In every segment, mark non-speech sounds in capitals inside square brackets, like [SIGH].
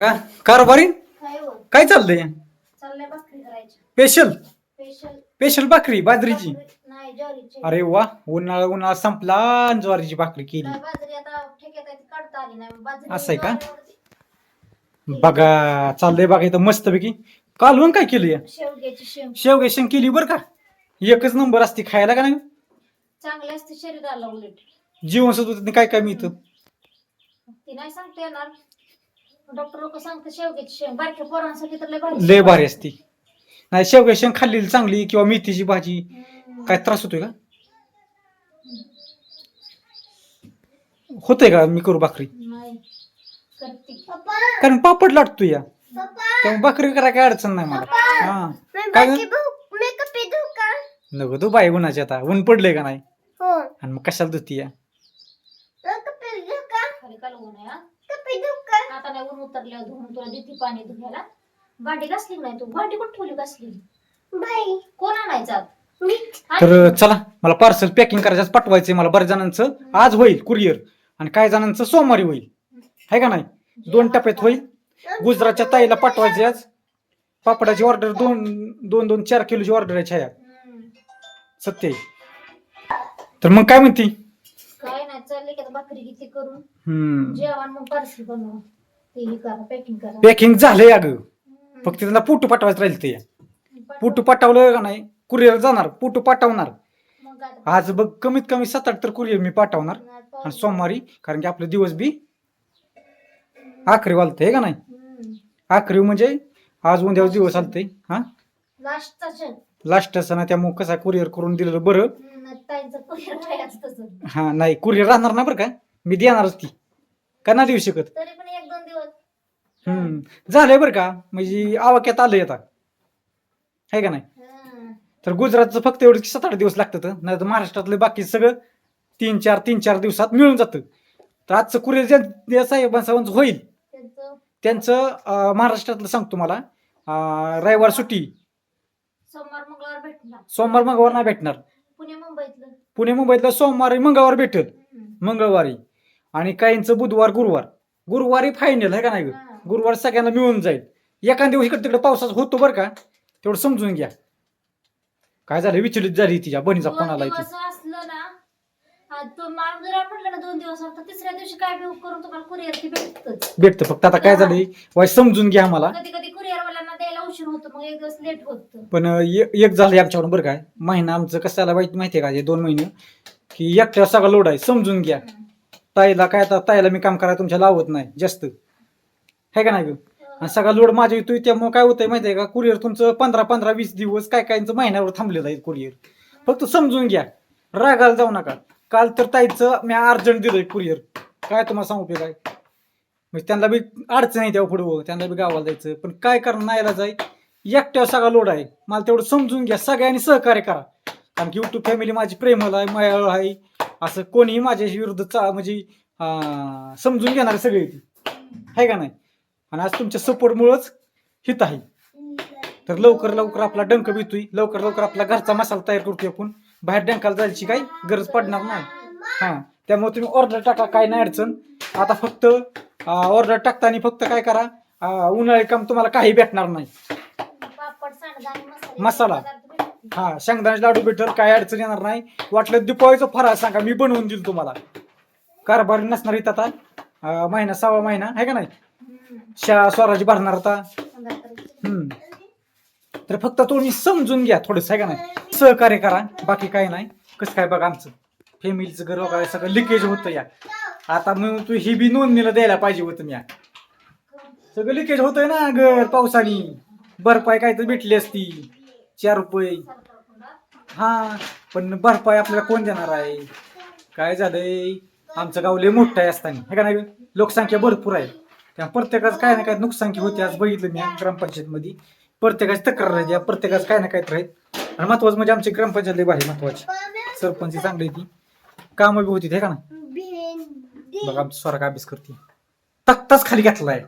का? कारभारी? काय हो? चाललंय? चाललंय भाकरी करायची. स्पेशल स्पेशल स्पेशल भाकरी बाजरीची? नाही ज्वारीची. अरे वा उन्हाळा उन्हाळा संपला आणि ज्वारीची भाकरी केली. नाही बाजरी आता ठेक्यात आहे ती काढता आली नाही. बाजरी असं आहे का? ज्वारीवरती. बघा चाललंय बघा इथं मस्तपैकी. कालवण काय केलं या शेवग्याची शेंग. शेवगे शेंग केली बरं का? एकच नंबर असते खायला का नाही? चांगली असते शरीराला उलट. जीवनसत्व काय काय मिळतं ती नाही सांगता येणार. डॉक्टर लोक सांगते शेवग्याची शेंग. बारक्या पोरांसाठी तर लय भारी लय भारी असते. नाही शेवगे शेंग खाल्लेली चांगली किंवा मेथीची भाजी. काय त्रास होतोय का? होतंय का? मी करू भाकरी. नाही करते. कारण पापड लाटतो या. त्यामुळे भाकरी करा काय अडचण नाही मला. हा. काय? नको तू बाई उन्हाची आता. ऊन पडलंय का नाही? आणि मग कशाला धुती या? खाली कालवून आहे हा. ऊन उतरल्यावर धुवून तुला देते पाणी धुवायला. भांडी घासली नाही तू? भांडी कुठे ठेवली घासली? कोण आणायचं आता? तर चला मला पार्सल पॅकिंग करायचं पाठवायचंय मला बऱ्याच जणांचं. आज होईल कुरिअर आणि काही जणांचं सोमवारी होईल. आहे का नाही? दोन टप्प्यात होईल. गुजरातच्या ताईला पाठवायचे आज. पापडाची ऑर्डर दोन दोन दोन चार किलोची ऑर्डर आहे छाया. सत्य आहे. तर मग काय म्हणती? काय नाही चालले की आता भाकरी किती करून. हम्म. जेवण मग पार्सल बनवा हे करा पॅकिंग करा पॅकिंग झालंय अगं. फक्त त्यांना पुटू पाठवायचं राहील ते. पुटू पाठवलं का नाही? कुरिअर जाणार. पुटू पाठवणार. मग आता आज बघ कमीत कमी सात आठ तर कुरिअर मी पाठवणार. आणि. सोमवारी कारण की आपले दिवस बी आखरी वालतंय का नाही. आखरी म्हणजे आज उद्या दिवस आलते हा? क्षण. लास्ट असताना त्यामुळे कसा कुरिअर करून दिलेलं बरं. हम्म, ताईंचं कुरिअर राहायचं तसं. हा नाही कुरिअर राहणार ना बरं का? मी देणारच ती. का नाही देऊ शकत? तरी पण झालंय बरं का? म्हणजे आवाक्यात आलंय आता. आहे का नाही. तर गुजरातचं फक्त एवढं सात आठ दिवस लागतात नाही तर महाराष्ट्रातलं बाकी सगळं तीन चार तीन चार दिवसात मिळून जातं. तर आजचं कुरिअर ज्या होईल त्यांचं? त्यांचं अं, महाराष्ट्रातलं सांगतो मला अं, रविवार सुट्टी. सोमवार मंगळवार भेटणार. सोमवार मंगळवार नाही भेटणार. पुणे मुंबईतलं. पुणे मुंबईतलं सोमवारी मंगळवार भेटेल. हम्म. मंगळवारी. आणि काहींचं बुधवार गुरुवार. गुरुवारी फायनल आहे का नाही गं? हा. गुरुवार सगळ्यांना मिळून जाईल. एका दिवस इकडे तिकडे पावसाचा होतो बरं का? तेवढं समजून घ्या. काय झालं? विचलित झाली तिच्या बहिणीचा फोन आला इथे असलं ना आ, तो माणूस जर म्हटलं ना दोन दिवस तर तिसऱ्या दिवशी काय बी करून तुम्हाला कुरिअर ती भेटतच. भेटतं. फक्त आता काय झालंय? वाय समजून घ्या मला कधी कधी कुरिअर वाल्यांना द्यायला उशीर होतो मग एक दिवस लेट होत. पण ए- एक झालं आमच्याकडून बरं काय महिना आमचं कसं आला माहिती माहितीये का? हे दोन महिने. की एकट्या सगळा लोड आहे. समजून घ्या. ताईला काय आता ताईला मी काम करायला तुमच्या लावत नाही जास्त. आहे का नाही गं? आणि सगळा लोड माझ्या येतोय त्यामुळे काय होतंय माहितीये का? कुरिअर तुमचं पंधरा पंधरा वीस दिवस काय कायचं महिन्यावर थांबलेलं आहे कुरिअर फक्त समजून घ्या. रागाला जाऊ नका. काल तर ताईचं मी अर्जंट दिलंय कुरिअर काय तुम्हाला सांगू काय? म्हणजे त्यांना बी अडचण आहे तेव्हा पुढं त्यांना बी गावाला जायचं. पण काय करणार नाहीला जाय. एकट्यावर सगळा लोड आहे. मला तेवढं समजून घ्या. सगळ्यांनी सहकार्य करा. कारण की युट्यूब फॅमिली माझी प्रेमळ आहे मायाळ आहे. असं कोणीही माझ्या विरुद्ध चा म्हणजे समजून घेणारे सगळे ती आहे का नाही? आणि आज तुमच्या सपोर्टमुळंच हित आहे. तर लवकर लवकर आपला डंक बितोय लवकर लवकर आपला घरचा मसाला तयार करतोय आपण. बाहेर डंकाला जायची काही गरज पडणार नाही. हां त्यामुळे तुम्ही ऑर्डर टाका काय नाही अडचण. आता फक्त ऑर्डर टाकताना फक्त काय करा उन्हाळी काम तुम्हाला काही भेटणार नाही. मसाला. हा शेंगदाण्याचे लाडू भेटल काय अडचण येणार नाही. वाटलं दिपाळीचं फराळ सांगा मी बनवून देईल तुम्हाला. कारभारी नसणार इथं आता. महिना सहा महिना आहे का नाही? हम्म. शा स्वराजी भरणार आता. हम्म. तर फक्त तुम्ही समजून घ्या थोडंसं आहे का नाही? सहकार्य करा बाकी काय नाही. कसं काय बघा आमचं? फॅमिलीचं घर वगैरे सगळं लिकेज होतं या. आता मग तू ही बी नोंदणीला द्यायला पाहिजे होतं या. सगळं लिकेज होतंय ना घर पावसाने. भरपाई काय तर भेटली असती. चार रुपये. हा पण भरपाई आपल्याला कोण देणार आहे? काय झालंय? आमचं गाव लय मोठं आहे असताना. हे का नाही? लोकसंख्या भरपूर आहे. त्या प्रत्येकाचं काय ना काय नुकसानकी होते आज बघितलं मी ग्रामपंचायत मध्ये प्रत्येकाची तक्रार राहते प्रत्येकाचं काय ना काय तर आहेत आणि महत्वाचं म्हणजे आमची ग्रामपंचायत लय भारी महत्वाची. सरपंच चांगली ती. कामं बी होती हे का ना? बघा आमची स्वरा अभ्यास करते. तक्ताच खाली घातलाय.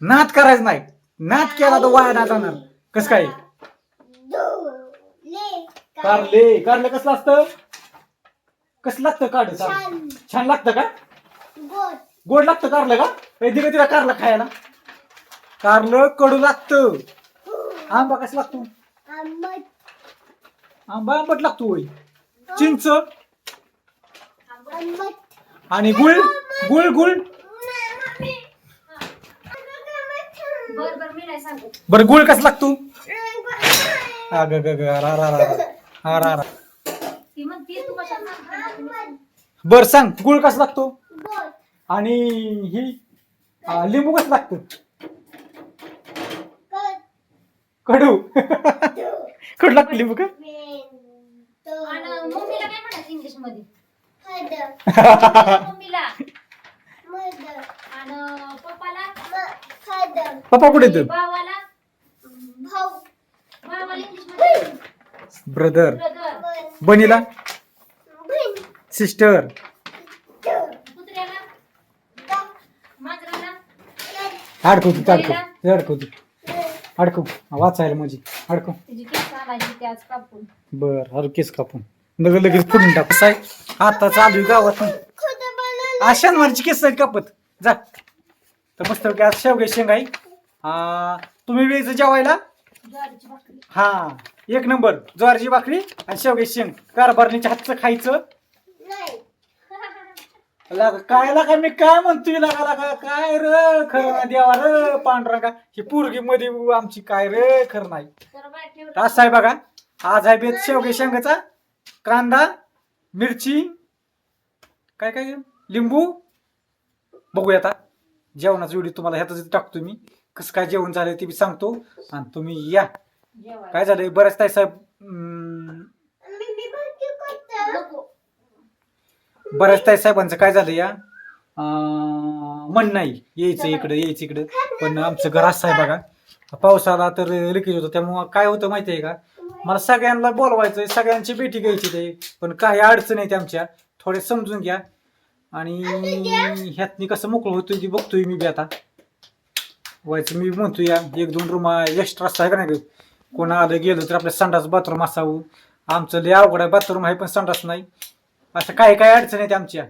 नाद करायचं नाही. नाद केला तर वाया ना जाणार. कस काय? कारले. कारले कसलं असतं? कसं लागतं काढ छान. लागतं का? गोड लागतं कारलं का? कधी का तिला कारला खायला. कारलं कडू लागतं. आंबा कसं लागतो? आंबा आंबट लागतो होय. चिंच. आणि गुळ गुळ गुळ. बर बर मी नाही सांगत बरं गुळ कसं लागतो? अग ग ग रा रा रा रा. हा रा रा. ती म्हणते तू कशाला सांगते? बर सांग. गुळ कसं लागतो? आणि ही लिंबू कसं लागतं. कडू. [LAUGHS] कडू लागतं लिंबू का? आणि मम्मीला काय म्हणायचं इंग्लिशमध्ये? मम्मीला. आणि पप्पाला? पप्पा कुठे येतं भावाला? भावाला इंग्लिशमध्ये. ब्रदर ब्रदर बनीला सिस्टर अडकवतो अडकव अडकवतो अडकव वाचायला माझी अडकव तिची केस आणायची ते आज कापून. बर अरे केस कापून. लगेच लगेच फोडून टाक. आहे आता चालू आहे गावात. अशा मारची केस आहेत कापत. जा. तर मस्त आज शेवगे शेंगाई. आ, तुम्ही वेळचं जेवायला? ज्वारीची भाकरी. हा. एक नंबर. ज्वारीची भाकरी आणि शेवगे शेंग. कारभारणीच्या हातचं खायचं? लागा काय लागा मी काय म्हणतोय लागा लागा काय र खरं नाही देवा र पांढरा ही पोरगी मध्ये आमची काय रे खरं नाही. तर ठेव असं आहे बघा आज आहे बेत शेवगे शेंगाचा कांदा मिरची काय काय लिंबू. बघूया आता जेवणाचा व्हिडिओ तुम्हाला ह्यातच टाकतो मी. कसं काय जेवण झालं ते मी सांगतो. आणि तुम्ही या. जेवायला. काय झालंय? बऱ्याच ताई साहेब अं, नको बऱ्याच ताई साहेबांचं काय झालं या? मन नाही. यायचं इकडं यायचं इकडं. पण आमचं घर असं आहे बघा. पाऊस आला तर लिकेज होतं. त्यामुळं काय होतं माहिती आहे का? मला सगळ्यांना बोलवायचं सगळ्यांची भेटी घ्यायची ते. पण काही अडचण आहेत आमच्या. थोडे समजून घ्या. आणि ह्यातनी कसं मोकळं होतोय ती बघतोय मी बी आता. व्हायचं मी म्हणतो या. एक दोन रूम एक्स्ट्रा आहे का नाही कोणा आलं गेलं तर आपलं संडास बाथरूम असावं. आमचं लय अवघड आहे. बाथरूम आहे पण संडास नाही. असं काय काय अडचण आहेत आमच्या.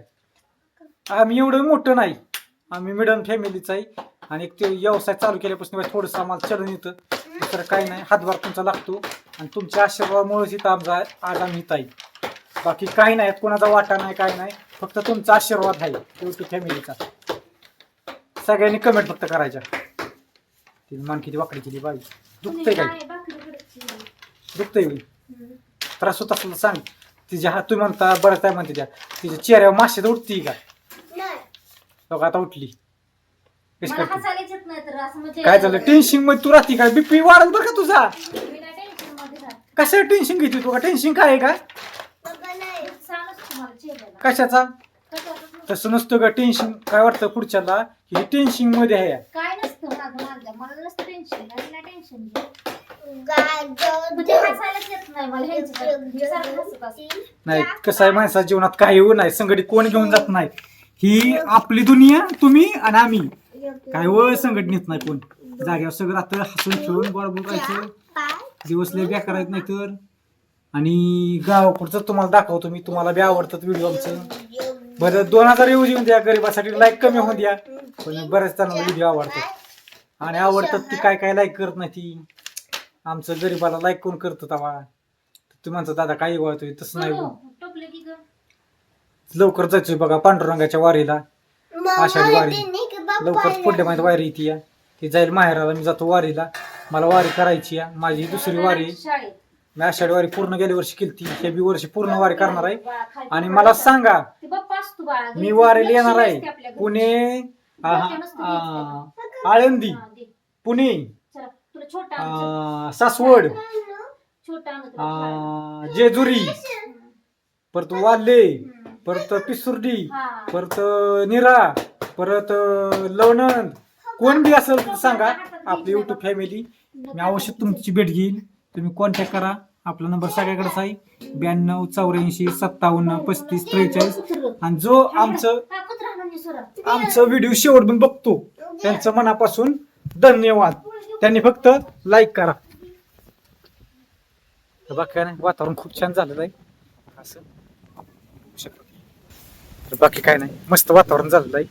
आम्ही एवढं मोठं नाही. आम्ही मिडल फॅमिलीच आहे. आणि एक ते व्यवसाय चालू केल्यापासून थोडंसं आम्हाला चलन येतं. दुसरं काही नाही. हातभार तुमचा लागतो. आणि तुमच्या आशीर्वादामुळेच इथं आमचा आज आम्ही इथं आहे. बाकी काही नाही. कोणाचा वाटा नाही काय नाही. फक्त तुमचा आशीर्वाद आहे. युट्यूब फॅमिलीचा सगळ्यांनी कमेंट फक्त करायच्या. ती मान किती वाकडी केली बाई. दुखतंय काय? काय. दुखतंय. त्रास होत असला तर सांग. तिच्या हात तुम्ही म्हणता बरं काय म्हणते त्या. तिच्या चेहऱ्यावर माशी उठती का? बघा आता उठली. कशी मला करते? हसायलाच येत नाही तर असं म्हणजे काय झालं? टेन्शनमध्ये तू राहते काय बीपी वाढत बरं का तुझा? मी नाही राहत. कशाला टेन्शन घेते तू? का टेन्शन काय आहे का? सांगच तुम्हाला चेहऱ्याला. कशाचा? नसतं. तसं नसतं का टेन्शन काय वाटतं पुढच्याला? की हे टेन्शनमध्ये आहे. काय नसतं माझं माझं. मला नसतं टेन्शन नाही टेन्शन म्हणजे हसायलाच येत नाही मला ह्यांचं तर. हे सारखं हसत असतं. नाही कसं आहे माणसाच्या जीवनात काही हो नाही संघटित कोण घेऊन जात नाही. ही आपली दुनिया तुम्ही आणि आम्ही. काय व संघटनेत नाही कोण. जाग्यावर सगळं राहतं हसून खेळून गोड बोलायचं दिवस लय बेकार आहेत नाही तर. आणि गावाकडचं तुम्हाला दाखवतो मी तुम्हाला बी आवडतात व्हिडिओ आमचं. बरं दोन हजार येऊ देऊन द्या गरिबासाठी लाईक कमी होऊन द्या. पण बऱ्याच जणांना व्हिडिओ आवडतात. आणि आवडतात ती काय काय लाईक करत नाही ती. आमचं गरीबाला लाईक कोण करतं तवा तुम्ही म्हणता दादा काही वळतोय. तसं नाही हो. टोपलं की गं. लवकर जायचोय बघा पांडुरंगाच्या वारीला. आषाढी वारी. लवकर पुढल्या महिन्यात वारी येते या. ती जाईल माहेराला मी जातो वारीला. मला वारी करायची या. माझी ही दुसरी वारी. आहे. शाळेत. मी आषाढी वारी पूर्ण गेल्या वर्षी केली हे बी वर्षी पूर्ण वारी करणार आहे. आणि मला सांगा ते बाप्पा असतो बाळा. मी वारीला येणार आहे. पुणे आ- आ- आळंदी. पुणे. तुला छोटा सासवड. छोटा जेजुरी. परत वाल्ले हम्म. परत पिसुर्डी. हा. परत निरा. परत लवणंद कोण बी असेल तर सांगा. आपली युट्यूब फॅमिली मी अवश्य तुमची भेट घेईल तुम्ही कॉन्टॅक्ट करा. आपला नंबर सगळ्याकडेच आहे. ब्याण्णव चौऱ्याऐंशी सत्तावन्न पस्तीस त्रेचाळीस. आणि जो आमचं हा, कुत्रा. आमचं व्हिडिओ शेवट पण बघतो. त्यांचं मनापासून धन्यवाद. त्यांनी फक्त लाईक करा. तर बाकी काय नाही वातावरण खूप छान झालेलं आहे. असं. बघू तर बाकी काय नाही मस्त वातावरण झालेलं आहे.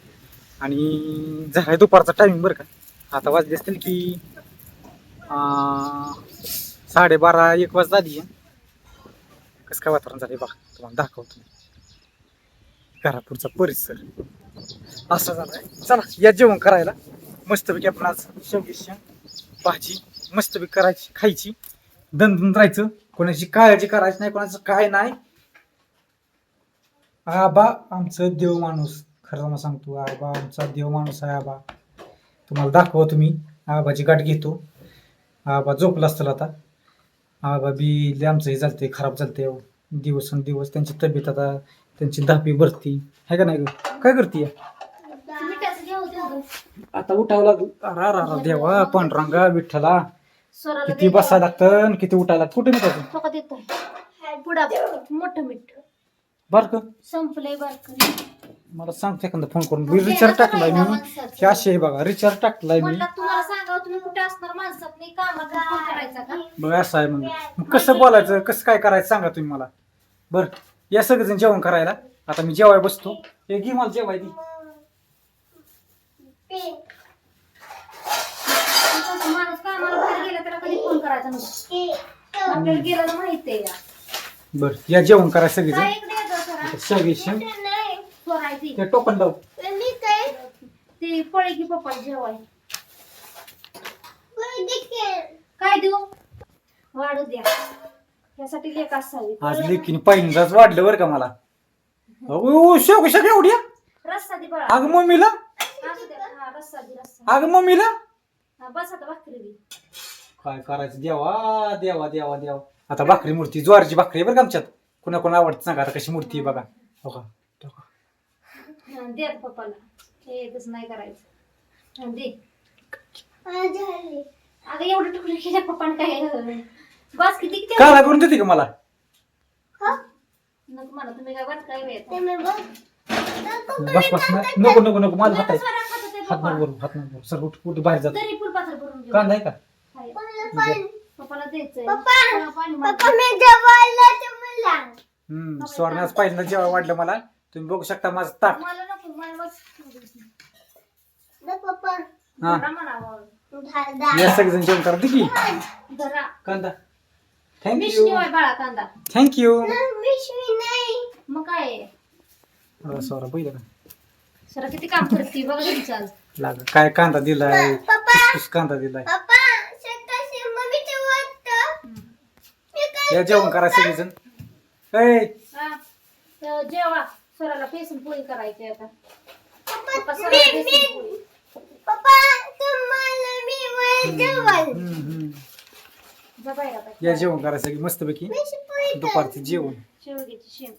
आणि झालाय दुपारचा टायमिंग बरं का. आता वाजले असतील की साडेबारा एक वाजता आली कसं काय वातावरण झाले बघा तुम्हाला दाखवतो. घरापूरचा परिसर. असं झालाय. चला या जेवण करायला. मस्तपैकी आपण आज शेवटी शेंग भाजी मस्तपैकी करायची खायची. दणदून राहायचं. कोणाची काळजी करायची नाही कोणाचं काय नाही. आबा आमचं देव माणूस. खरं मग सांगतो आबा आमचा देव माणूस आहे आबा. तुम्हाला दाखवा तुम्ही आबाची गाठ घेतो. आबा झोपला असतो आता. आबा बी लय आमचं हे चालते खराब चालते दिवस दिवस त्यांची तब्येत आता त्यांची दापी भरती. आहे का नाही काय करते या आता उठावं लागलं. अरा रा देवा पांडुरंगा विठ्ठला. स्वराला किती. बसायला लागतं आणि किती उठायला लागतं. कुठे मिठाचं तो का देतोय पुढा मोठं मीठ. बरं का संपलंय बारक. मला सांगते एखादा फोन करून. मी रिचार्ज टाकलाय मी. हे असे आहे बघा रिचार्ज टाकलाय मी. म्हणलं तुम्हाला सांगावं तुम्ही कुठे असणार? माणसात नाही कामात फोन करायचा का? बघ असं आहे मग मग कसं बोलायचं? कसं काय करायचं? सांगा तुम्ही मला. बरं या सगळेजण जेवण करायला. आता मी जेवाय बसतो. हे घे मला जेवाय दी. माणूस कामाला बाहेर गेला त्याला कधी फोन करायचा नसतो आपल्याला गेलं माहीत आहे. बरं या जेवण करा सगळेजण? सगळी सोरायची ते टोपण लाव. ती पळे की पप्पा जेवाय. काय देऊ? वाढू द्या. यासाठी लेख असावी. आज लेकीने पहिल्यांदाच वाढलं बरं का मला. अहो, शेव कशा एवढ्या रस्सा दे बळा. अगं मम्मीला? असू द्या. रस्सा दे रस्सा अगं मम्मीला? हा, बस आता भाकरी दे काय करायचं? देवा देवा देवा देवा. आता भाकरी मूर्ती ज्वारीची भाकरी आहे बरं का आमच्यात. कुणा कोणा आवडते सांगा आता कशी मूर्ती आहे बघा. हो का? हो का? हा, दे आता पप्पाला. हे तसं नाही करायचं. हा, दे. अगं एवढं पप्पाने काय? बस किती किती काला करून देते का मला? नको मला तुम्ही काय वाट काय वेळ बस. बस ना. नको नको नको माझा हात आहे हात हात सर उठ उठ बाहेर जातो फुलपात्र भरून घेऊ कांदा आहे का? हाय. पप्पाला द्यायचंय. पप्पा, पाणी मार. हम्म स्वर्णाच पहिल्यांदा जेव्हा वाढलं मला. तुम्ही बघू शकता माझं ताट. मला नको मला बस. हा. धरा म्हणावं. या सगळेजण जेवण करा दे की. धरा. कांदा. थँक्यू मिशनी होय बाळा कांदा. थँक्यू मग काय? सॉरा पहिलं का? सर किती काम करते? बघा चाल लाग काय कांदा दिलाय? कुस कांदा दिलाय. या जेवण करा सगळेजण. ए हा. तर जेवा. स्वराला बेसन पोळी करायची आता. पप्पा स्वराला बेसन पोळी. हम्म, हम्म. जा बाहेर आता या जेवण करा सगळी मस्तपैकी. दुपारचे जेवण. शेवग्याची शेंग.